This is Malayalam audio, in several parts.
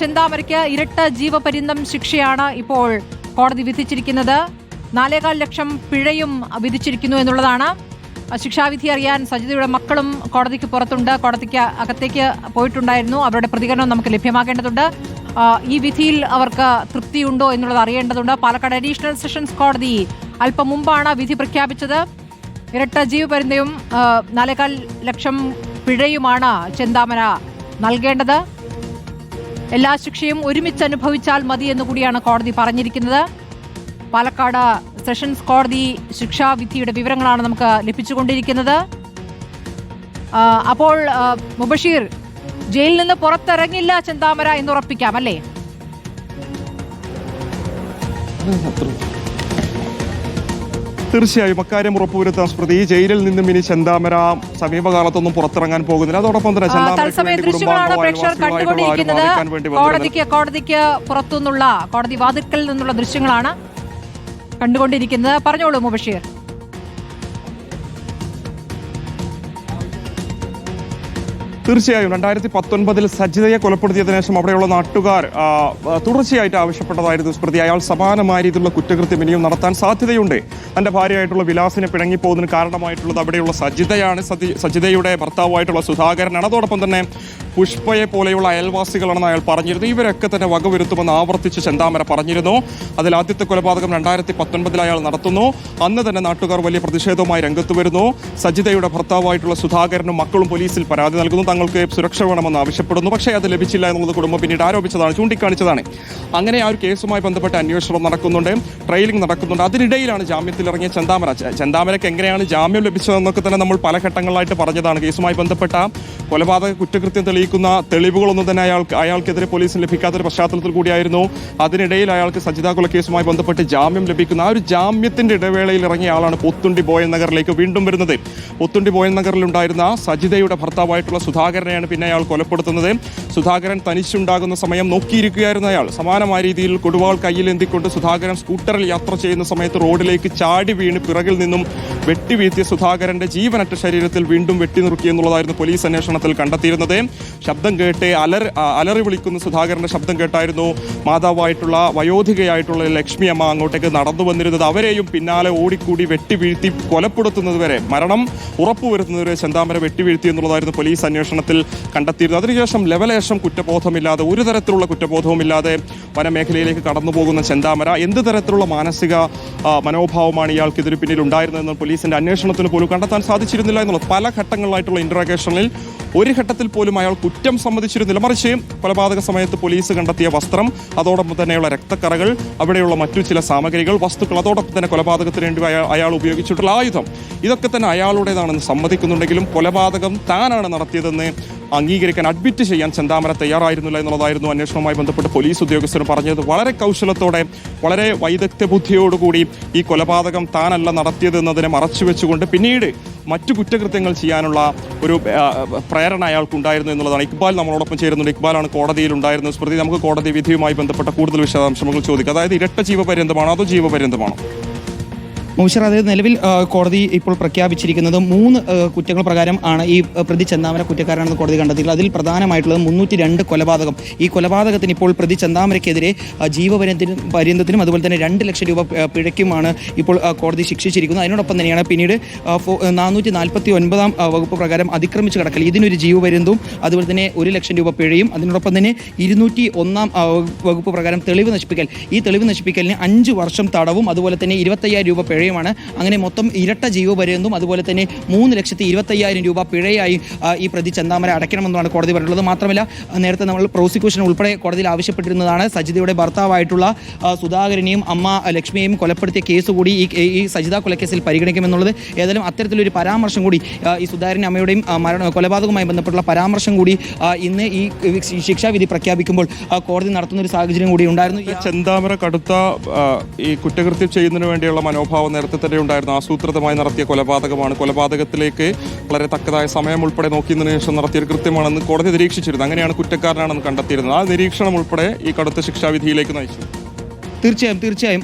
ചെന്താമരയ്ക്ക് ഇരട്ട ജീവപര്യന്തം ശിക്ഷയാണ് ഇപ്പോൾ കോടതി വിധിച്ചിരിക്കുന്നത്. നാലേകാൽ ലക്ഷം പിഴയും വിധിച്ചിരിക്കുന്നു എന്നുള്ളതാണ്. ശിക്ഷാവിധി അറിയാൻ സജിതയുടെ മക്കളും കോടതിക്ക് പുറത്തുണ്ട്. കോടതിക്ക് അകത്തേക്ക് പോയിട്ടുണ്ടായിരുന്നു. അവരുടെ പ്രതികരണം നമുക്ക് ലഭ്യമാക്കേണ്ടതുണ്ട് ഈ വിധിയിൽ അവർക്ക് തൃപ്തിയുണ്ടോ എന്നുള്ളത് അറിയേണ്ടതുണ്ട്. പാലക്കാട് അഡീഷണൽ സെഷൻസ് കോടതി അല്പം മുമ്പാണ് വിധി പ്രഖ്യാപിച്ചത്. ഇരട്ട ജീവപര്യന്തയും നാലേകാൽ ലക്ഷം പിഴയുമാണ് ചെന്താമര നൽകേണ്ടത്. എല്ലാ ശിക്ഷയും ഒരുമിച്ച് അനുഭവിച്ചാൽ മതി എന്ന് കൂടിയാണ് കോടതി പറഞ്ഞിരിക്കുന്നത്. പാലക്കാട് സെഷൻസ് കോടതി ശിക്ഷാവിധിയുടെ വിവരങ്ങളാണ് നമുക്ക് ലഭിച്ചുകൊണ്ടിരിക്കുന്നത്. അപ്പോൾ മുബഷീർ ജയിലിൽ നിന്ന് പുറത്തിറങ്ങില്ല ചെന്താമര എന്ന് ഉറപ്പിക്കാം അല്ലേ? തീർച്ചയായും അക്കാര്യം ഉറപ്പുവരുത്താൻ സ്മൃതി. ജയിലിൽ നിന്നും ഇനി ചെന്താമര സമീപകാലത്തൊന്നും പുറത്തിറങ്ങാൻ പോകുന്നില്ല. അതോടൊപ്പം തന്നെ കോടതിക്ക് കോടതിക്ക് പുറത്തുനിന്നുള്ള കോടതി വാതിക്കൽ നിന്നുള്ള ദൃശ്യങ്ങളാണ് കണ്ടുകൊണ്ടിരിക്കുന്നത്. പറഞ്ഞോളൂ മുബഷീർ. തീർച്ചയായും രണ്ടായിരത്തി പത്തൊൻപതിൽ സജിതയെ കൊലപ്പെടുത്തിയതിനു ശേഷം അവിടെയുള്ള നാട്ടുകാർ തുടർച്ചയായിട്ട് ആവശ്യപ്പെട്ടതായിരുന്നു സ്മൃതി. അയാൾ സമാനമായ രീതിയിലുള്ള കുറ്റകൃത്യം ഇനിയും നടത്താൻ സാധ്യതയുണ്ട്. തന്റെ ഭാര്യയായിട്ടുള്ള വിലാസിനെ പിണങ്ങിപ്പോകുന്നതിന് കാരണമായിട്ടുള്ളത് അവിടെയുള്ള സജിതയാണ്. സജിതയുടെ ഭർത്താവായിട്ടുള്ള സുധാകരനാണ്. അതോടൊപ്പം തന്നെ പുഷ്പയെ പോലെയുള്ള അയൽവാസികളാണെന്ന് അയാൾ പറഞ്ഞിരുന്നു. ഇവരൊക്കെ തന്നെ വകവരുത്തുമെന്ന് ആവർത്തിച്ച് ചെന്താമര പറഞ്ഞിരുന്നു. അതിൽ ആദ്യത്തെ കൊലപാതകം രണ്ടായിരത്തി പത്തൊൻപതിൽ അയാൾ നടത്തുന്നു. അന്ന് തന്നെ നാട്ടുകാർ വലിയ പ്രതിഷേധവുമായി രംഗത്ത് വരുന്നു. സജിതയുടെ ഭർത്താവായിട്ടുള്ള സുധാകരനും മക്കളും പോലീസിൽ പരാതി നൽകുന്നു. തങ്ങൾക്ക് സുരക്ഷ വേണമെന്ന് ആവശ്യപ്പെടുന്നു. പക്ഷേ അത് ലഭിച്ചില്ല എന്നുള്ളത് കുടുംബം പിന്നീട് ആരോപിച്ചതാണ് ചൂണ്ടിക്കാണിച്ചതാണ്. അങ്ങനെ ആ ഒരു കേസുമായി ബന്ധപ്പെട്ട് അന്വേഷണം നടക്കുന്നുണ്ട്. ട്രെയിലിംഗ് നടക്കുന്നുണ്ട്. അതിനിടയിലാണ് ജാമ്യത്തിൽ ഇറങ്ങിയ ചെന്താമര ചെന്താമരയ്ക്ക് എങ്ങനെയാണ് ജാമ്യം ലഭിച്ചതെന്നൊക്കെ തന്നെ നമ്മൾ പല ഘട്ടങ്ങളായിട്ട് പറഞ്ഞതാണ് കേസുമായി ബന്ധപ്പെട്ട കൊലപാതക കുറ്റകൃത്യം തെളിയിക്കുന്ന തെളിവുകളൊന്നും തന്നെ അയാൾക്ക് അയാൾക്കെതിരെ പോലീസിന് ലഭിക്കാത്തൊരു പശ്ചാത്തലത്തിൽ കൂടിയായിരുന്നു. അതിനിടയിൽ അയാൾക്ക് സജിതാ കൊലക്കേസുമായി ബന്ധപ്പെട്ട് ജാമ്യം ലഭിക്കുന്ന ആ ഒരു ജാമ്യത്തിന്റെ ഇടവേളയിൽ ഇറങ്ങിയ ആളാണ് പൊത്തുണ്ടി ബോയൻ നഗറിലേക്ക് വീണ്ടും വരുന്നത്. പൊത്തുണ്ടി ബോയൻ നഗറിലുണ്ടായിരുന്ന സജിതയുടെ ഭർത്താവായിട്ടുള്ള സുധാകരനെയാണ് പിന്നെ അയാൾ കൊലപ്പെടുത്തുന്നത്. സുധാകരൻ തനിച്ചുണ്ടാകുന്ന സമയം നോക്കിയിരിക്കുകയായിരുന്നു അയാൾ. സമാനമായ രീതിയിൽ കൊടുവാൾ കയ്യിലെന്തിക്കൊണ്ട് സുധാകരൻ സ്കൂട്ടറിൽ യാത്ര ചെയ്യുന്ന സമയത്ത് റോഡിലേക്ക് ചാടി വീണ് പിറകിൽ നിന്നും വെട്ടിവീഴ്ത്തിയ സുധാകരന്റെ ജീവനറ്റ ശരീരത്തിൽ വീണ്ടും വെട്ടിനുറുക്കി എന്നുള്ളതായിരുന്നു പോലീസ് അന്വേഷണത്തിൽ കണ്ടെത്തിയിരുന്നത്. ശബ്ദം കേട്ടേ അലർ അലറി വിളിക്കുന്ന സുധാകരന്റെ ശബ്ദം കേട്ടായിരുന്നു മാതാവായിട്ടുള്ള വയോധികയായിട്ടുള്ള ലക്ഷ്മി അമ്മ അങ്ങോട്ടേക്ക് നടന്നു വന്നിരുന്നത്. അവരെയും പിന്നാലെ ഓടിക്കൂടി വെട്ടിവീഴ്ത്തി കൊലപ്പെടുത്തുന്നത് വരെ മരണം ഉറപ്പുവരുത്തുന്നതുവരെ ചെന്താമര വെട്ടിവീഴ്ത്തി എന്നുള്ളതായിരുന്നു പോലീസ് അന്വേഷണത്തിൽ കണ്ടെത്തിയിരുന്നത്. അതിനുശേഷം ലെവലേഷം കുറ്റബോധമില്ലാതെ ഒരു തരത്തിലുള്ള കുറ്റബോധവുമില്ലാതെ വനമേഖലയിലേക്ക് കടന്നു പോകുന്ന ചെന്താമര എന്ത് തരത്തിലുള്ള മാനസിക മനോഭാവമാണ് ഇയാൾക്ക് ഇതിന് പിന്നിൽ ഉണ്ടായിരുന്നതെന്ന് പോലീസിന്റെ അന്വേഷണത്തിന് പോലും കണ്ടെത്താൻ സാധിച്ചിരുന്നില്ല എന്നുള്ളത് പല ഘട്ടങ്ങളിലായിട്ടുള്ള ഇന്ററാഗേഷനിൽ ഒരു ഘട്ടത്തിൽ പോലും അയാൾ കുറ്റം സമ്മതിച്ചിരുന്നില്ല. മറിച്ച് കൊലപാതക സമയത്ത് പോലീസ് കണ്ടെത്തിയ വസ്ത്രം അതോടൊപ്പം തന്നെയുള്ള രക്തക്കറകൾ അവിടെയുള്ള മറ്റു ചില സാമഗ്രികൾ വസ്തുക്കൾ അതോടൊപ്പം തന്നെ കൊലപാതകത്തിന് വേണ്ടി അയാൾ ഉപയോഗിച്ചിട്ടുള്ള ആയുധം. ഇതൊക്കെ തന്നെ അയാളുടേതാണെന്ന് സമ്മതിക്കുന്നുണ്ടെങ്കിലും കൊലപാതകം താനാണ് നടത്തിയതെന്ന് അംഗീകരിക്കാൻ അഡ്മിറ്റ് ചെയ്യാൻ ചെന്താമര തയ്യാറായിരുന്നില്ല എന്നുള്ളതായിരുന്നു അന്വേഷണവുമായി ബന്ധപ്പെട്ട് പോലീസ് ഉദ്യോഗസ്ഥരും പറഞ്ഞത്. വളരെ കൗശലത്തോടെ വളരെ വൈദഗ്ധ്യ ബുദ്ധിയോടുകൂടി ഈ കൊലപാതകം താനല്ല നടത്തിയതെന്നതിനെ മറച്ചു വെച്ചുകൊണ്ട് പിന്നീട് മറ്റു കുറ്റകൃത്യങ്ങൾ ചെയ്യാനുള്ള ഒരു പ്രേരണ അയാൾക്കുണ്ടായിരുന്നു എന്നുള്ളതാണ്. ഇക്ബാൽ നമ്മളോടൊപ്പം ചേരുന്നുണ്ട്. ഇക്ബാലാണ് കോടതിയിൽ ഉണ്ടായിരുന്നത്. സ്മൃതി നമുക്ക് കോടതി വിധിയുമായി ബന്ധപ്പെട്ട കൂടുതൽ വിശദാംശങ്ങൾ ചോദിക്കാം. അതായത് ഇരട്ട ജീവപര്യന്തമാണോ അതോ ജീവപര്യന്തമാണോ? മുബഷർ അതായത് നിലവിൽ കോടതി ഇപ്പോൾ പ്രഖ്യാപിച്ചിരിക്കുന്നത് മൂന്ന് കുറ്റങ്ങൾ പ്രകാരം ആണ് ഈ പ്രതി ചെന്താമര കുറ്റക്കാരാണെന്ന് കോടതി കണ്ടെത്തിയിട്ടുള്ളത്. അതിൽ പ്രധാനമായിട്ടുള്ളത് മുന്നൂറ്റി രണ്ട് കൊലപാതകം. ഈ കൊലപാതകത്തിന് ഇപ്പോൾ പ്രതി ചെന്താമരയ്ക്കെതിരെ ജീവപര്യന്തത്തിനും പര്യന്തത്തിനും അതുപോലെ തന്നെ രണ്ട് ലക്ഷം രൂപ പിഴയ്ക്കുമാണ് ഇപ്പോൾ കോടതി ശിക്ഷിച്ചിരിക്കുന്നത്. അതിനോടൊപ്പം തന്നെയാണ് പിന്നീട് നാനൂറ്റി നാൽപ്പത്തി ഒൻപതാം വകുപ്പ് പ്രകാരം അതിക്രമിച്ച് കടക്കൽ. ഇതിനൊരു ജീവപര്യന്തവും അതുപോലെ തന്നെ ഒരു ലക്ഷം രൂപ പിഴയും. അതിനോടൊപ്പം തന്നെ ഇരുന്നൂറ്റി ഒന്നാം വകുപ്പ് പ്രകാരം തെളിവ് നശിപ്പിക്കൽ. ഈ തെളിവ് നശിപ്പിക്കലിന് അഞ്ച് വർഷം തടവും അതുപോലെ തന്നെ ഇരുപത്തയ്യായിരം രൂപ പിഴയുമാണ്. അങ്ങനെ മൊത്തം ഇരട്ട ജീവപര്യന്തവും അതുപോലെ തന്നെ മൂന്ന് ലക്ഷത്തി ഇരുപത്തയ്യായിരം രൂപ പിഴയായി ഈ പ്രതി ചന്താമര അടയ്ക്കണമെന്നാണ് കോടതി പറഞ്ഞിട്ടുള്ളത്. മാത്രമല്ല നേരത്തെ നമ്മൾ പ്രോസിക്യൂഷൻ ഉൾപ്പെടെ കോടതിയിൽ ആവശ്യപ്പെട്ടിരുന്നതാണ്. സജിതയുടെ ഭർത്താവായിട്ടുള്ള സുധാകരനെയും അമ്മ ലക്ഷ്മിയെയും കൊലപ്പെടുത്തിയ കേസ് കൂടി ഈ ഈ സജിത കൊലക്കേസിൽ പരിഗണിക്കുമെന്നുള്ളത് ഏതായാലും അത്തരത്തിലൊരു പരാമർശം കൂടി ഈ സുധാകരൻ അമ്മയുടെയും മരണ കൊലപാതകവുമായി ബന്ധപ്പെട്ടുള്ള പരാമർശം കൂടി ഇന്ന് ഈ ശിക്ഷാവിധി പ്രഖ്യാപിക്കുമ്പോൾ കോടതി നടത്തുന്ന ഒരു സാഹചര്യം കൂടി ഉണ്ടായിരുന്നു. ചെന്താമര കടുത്ത ഈ കുറ്റകൃത്യം ചെയ്യുന്നതിന് വേണ്ടിയുള്ള മനോഭാവം നേരത്തെ തന്നെ ഉണ്ടായിരുന്നു ആസൂത്രിതമായി നടത്തിയ കൊലപാതകമാണ്. കൊലപാതകത്തിലേക്ക് വളരെ തക്കതായ സമയം ഉൾപ്പെടെ നോക്കിയതിനു ശേഷം നടത്തിയ കൃത്യമാണെന്ന് കോടതി നിരീക്ഷിച്ചിരുന്നു. അങ്ങനെയാണ് കുറ്റക്കാരനാണെന്ന് കണ്ടെത്തിയിരുന്നത്. ആ നിരീക്ഷണം ഉൾപ്പെടെ ഈ കടുത്ത ശിക്ഷാവിധിയിലേക്ക് നയിച്ചു. തീർച്ചയായും തീർച്ചയായും.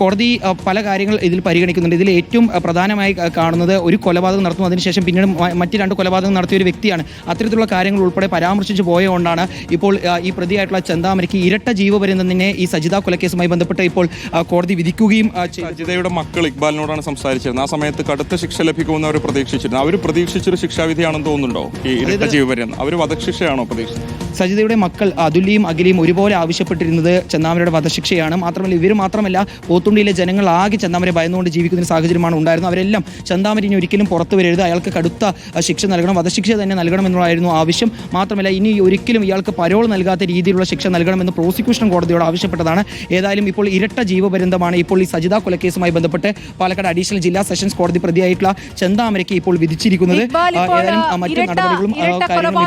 കോടതി പല കാര്യങ്ങൾ ഇതിൽ പരിഗണിക്കുന്നുണ്ട്. ഇതിൽ ഏറ്റവും പ്രധാനമായി കാണുന്നത് ഒരു കൊലപാതകം നടത്തും. അതിനുശേഷം പിന്നീട് മറ്റ് രണ്ട് കൊലപാതകം നടത്തിയ ഒരു വ്യക്തിയാണ്. അത്തരത്തിലുള്ള കാര്യങ്ങൾ ഉൾപ്പെടെ പരാമർശിച്ച് പോയതുകൊണ്ടാണ് ഇപ്പോൾ ഈ പ്രതിയായിട്ടുള്ള ചന്താമരയ്ക്ക് ഇരട്ട ജീവപര്യന്തനെ ഈ സജിത കൊലക്കേസുമായി ബന്ധപ്പെട്ട് ഇപ്പോൾ കോടതി വിധിക്കുകയും സജിതയുടെ മക്കൾ ഇക്ബാലിനോടാണ് സംസാരിച്ചിരുന്നത്. ആ സമയത്ത് കടുത്ത ശിക്ഷ ലഭിക്കുമെന്ന് അവർ പ്രതീക്ഷിച്ചിരുന്നു. അവർ പ്രതീക്ഷിച്ചൊരു ശിക്ഷാവിധിയാണെന്ന് തോന്നുന്നുണ്ടോ? ഈ ഇരട്ട ജീവപര്യന്തം. അവർ വധശിക്ഷയാണോ പ്രതീക്ഷിച്ചത്? സജിതയുടെ മക്കൾ അതുല്യയും അഖിലയും ഒരുപോലെ ആവശ്യപ്പെട്ടിരുന്നത് ചെന്നാമരയുടെ വധശിക്ഷയാണ്. മാത്രമല്ല ഇവർ മാത്രമല്ല പോത്തുണ്ടിയിലെ ജനങ്ങൾ ആകെ ചെന്നാമരെ ഭയന്നുകൊണ്ട് ജീവിക്കുന്ന സാഹചര്യമാണ് ഉണ്ടായിരുന്നത്. അവരെല്ലാം ചെന്താമര ഇനി ഒരിക്കലും പുറത്തു വരരുത്. അയാൾക്ക് കടുത്ത ശിക്ഷ നൽകണം. വധശിക്ഷ തന്നെ നൽകണം എന്നുള്ളതായിരുന്നു ആവശ്യം. മാത്രമല്ല ഇനി ഒരിക്കലും ഇയാൾക്ക് പരോൾ നൽകാത്ത രീതിയിലുള്ള ശിക്ഷ നൽകണമെന്ന് പ്രോസിക്യൂഷൻ കോടതിയോട് ആവശ്യപ്പെട്ടതാണ്. ഏതായാലും ഇപ്പോൾ ഇരട്ട ജീവപര്യന്തമാണ് ഇപ്പോൾ ഈ സജിത കൊലക്കേസുമായി ബന്ധപ്പെട്ട് പാലക്കാട് അഡീഷണൽ ജില്ലാ സെഷൻസ് കോടതി പ്രതിയായിട്ടുള്ള ചെന്താമരയ്ക്ക് ഇപ്പോൾ വിധിച്ചിരിക്കുന്നത്. മറ്റു ഏതായാലും നടപടികളും കാര്യങ്ങളും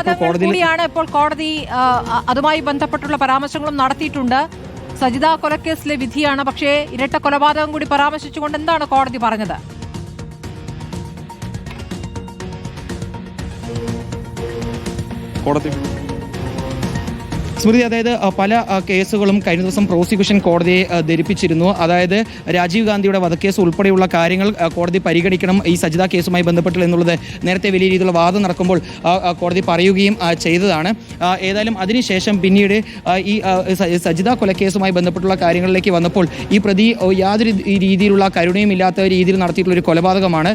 ഇപ്പോൾ കോടതിയിൽ അതുമായി ബന്ധപ്പെട്ടുള്ള പരാമർശങ്ങളും നടത്തിയിട്ടുണ്ട്. സജിത കൊലക്കേസിലെ വിധിയാണ്. പക്ഷേ ഇരട്ട കൊലപാതകം കൂടി പരാമർശിച്ചുകൊണ്ട് എന്താണ് കോടതി പറഞ്ഞത്? കോടതി സ്മൃതി അതായത് പല കേസുകളും കഴിഞ്ഞ ദിവസം പ്രോസിക്യൂഷൻ കോടതിയെ ധരിപ്പിച്ചിരുന്നു. അതായത് രാജീവ് ഗാന്ധിയുടെ വധക്കേസ് ഉൾപ്പെടെയുള്ള കാര്യങ്ങൾ കോടതി പരിഗണിക്കണം ഈ സജിത കേസുമായി ബന്ധപ്പെട്ടുള്ള എന്നുള്ളത് നേരത്തെ വലിയ രീതിയിലുള്ള വാദം നടക്കുമ്പോൾ കോടതി പറയുകയും ചെയ്തതാണ്. ഏതായാലും അതിനുശേഷം പിന്നീട് ഈ സജിത കൊലക്കേസുമായി ബന്ധപ്പെട്ടുള്ള കാര്യങ്ങളിലേക്ക് വന്നപ്പോൾ ഈ പ്രതി യാതൊരു രീതിയിലുള്ള കരുണയും ഇല്ലാത്ത രീതിയിൽ നടത്തിയിട്ടുള്ള ഒരു കൊലപാതകമാണ്.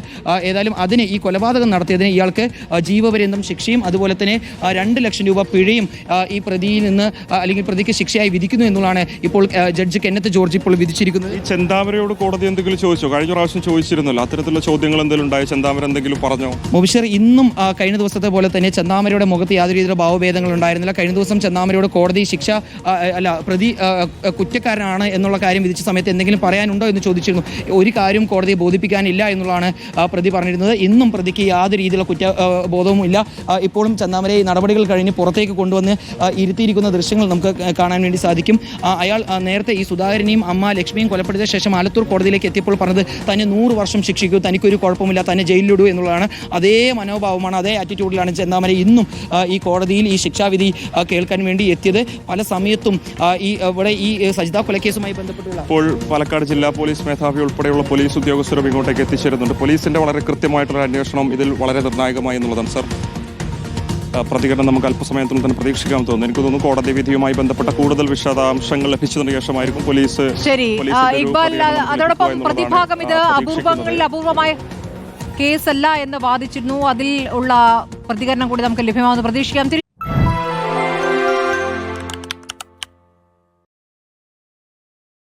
ഏതായാലും അതിന് ഈ കൊലപാതകം നടത്തിയതിന് ഇയാൾക്ക് ജീവപര്യന്തം ശിക്ഷയും അതുപോലെ തന്നെ രണ്ട് ലക്ഷം രൂപ പിഴയും ഈ പ്രതിയിൽ നിന്ന് അഹ്, അല്ലെങ്കിൽ പ്രതിക്ക് ശിക്ഷയായി വിധിക്കുന്നു എന്നുള്ളതാണ് ഇപ്പോൾ ജഡ്ജ് കെന്നത്ത് ജോർജ് ഇപ്പോൾ വിധിച്ചിരിക്കുന്നത്. ഈ ചെന്താമരയോട് കോടതി എന്തെങ്കിലും ചോദിച്ചോ? കഴിഞ്ഞ പ്രാവശ്യം ചോദിച്ചിരുന്നല്ലോ. അത്തരത്തിലുള്ള ചോദ്യങ്ങൾ എന്തെങ്കിലും ഉണ്ടായോ? ചെന്താമര എന്തെങ്കിലും പറഞ്ഞോ? മുബിഷർ ഇന്നും കഴിഞ്ഞ ദിവസത്തെ പോലെ തന്നെ ചെന്താമരയുടെ മുഖത്ത് യാതൊരു രീതിയിലുള്ള ഭാവഭേദങ്ങൾ ഉണ്ടായിരുന്നില്ല. കഴിഞ്ഞ ദിവസം ചെന്താമരയോട് കോടതി ശിക്ഷ അല്ല പ്രതി കുറ്റക്കാരനാണ് എന്നുള്ള കാര്യം വിധിച്ച സമയത്ത് എന്തെങ്കിലും പറയാനുണ്ടോ എന്ന് ചോദിച്ചിരുന്നു. ഒരു കാര്യം കോടതിയെ ബോധിപ്പിക്കാനില്ല എന്നുള്ളതാണ് പ്രതി പറഞ്ഞിരുന്നത്. ഇന്നും പ്രതിക്ക് യാതൊരു രീതിയിലുള്ള കുറ്റ ബോധവും ഇല്ല ഇപ്പോഴും ചെന്നാമരയെ ഈ നടപടികൾ കഴിഞ്ഞ് പുറത്തേക്ക് കൊണ്ടുവന്ന് ആ, ഇരുത്തിയിരിക്കുന്ന ദൃശ്യങ്ങൾ നമുക്ക് കാണാൻ വേണ്ടി സാധിക്കും. അയാൾ നേരത്തെ ഈ സുധാകരനെയും അമ്മ ലക്ഷ്മിയും കൊലപ്പെടുത്തിയ ശേഷം ആലത്തൂർ കോടതിയിലേക്ക് എത്തിയപ്പോൾ പറഞ്ഞത് തന്നെ നൂറ് വർഷം ശിക്ഷിക്കൂ തനിക്കൊരു കുഴപ്പമില്ല തന്നെ ജയിലിലിടൂ എന്നുള്ളതാണ് അതേ മനോഭാവമാണ് അതേ ആറ്റിറ്റ്യൂഡിലാണ് ചെന്താമര ഇന്നും ഈ കോടതിയിൽ ഈ ശിക്ഷാവിധി കേൾക്കാൻ വേണ്ടി എത്തിയത്. പല സമയത്തും ഈ ഇവിടെ ഈ സജിത കൊലക്കേസുമായി ബന്ധപ്പെട്ടുള്ള ഇപ്പോൾ പാലക്കാട് ജില്ലാ പോലീസ് മേധാവി ഉൾപ്പെടെയുള്ള പോലീസ് ഉദ്യോഗസ്ഥരും ഇങ്ങോട്ടേക്ക് എത്തിച്ചേരുന്നുണ്ട്. പോലീസിന്റെ വളരെ കൃത്യമായിട്ടുള്ള അന്വേഷണം ഇതിൽ വളരെ നിർണായകമായി എന്നുള്ളതാണ് സർ. പ്രതികരണം നമുക്ക് അല്പസമയത്തിനും തന്നെ പ്രതീക്ഷിക്കാൻ തോന്നുന്നു. എനിക്ക് തോന്നുന്നു കോടതി വിധിയുമായി ബന്ധപ്പെട്ട കൂടുതൽ വിശദാംശങ്ങൾ ലഭിച്ചതിന് ശേഷമായിരിക്കും പോലീസ് ശരി. ഇക്ബാൽ അതോടൊപ്പം പ്രതിഭാഗം ഇത് അപൂർവങ്ങളിൽ അപൂർവമായ കേസല്ല എന്ന് വാദിച്ചിരുന്നു. അതിൽ ഉള്ള പ്രതികരണം കൂടി നമുക്ക് ലഭ്യമാവുന്ന പ്രതീക്ഷിക്കാം.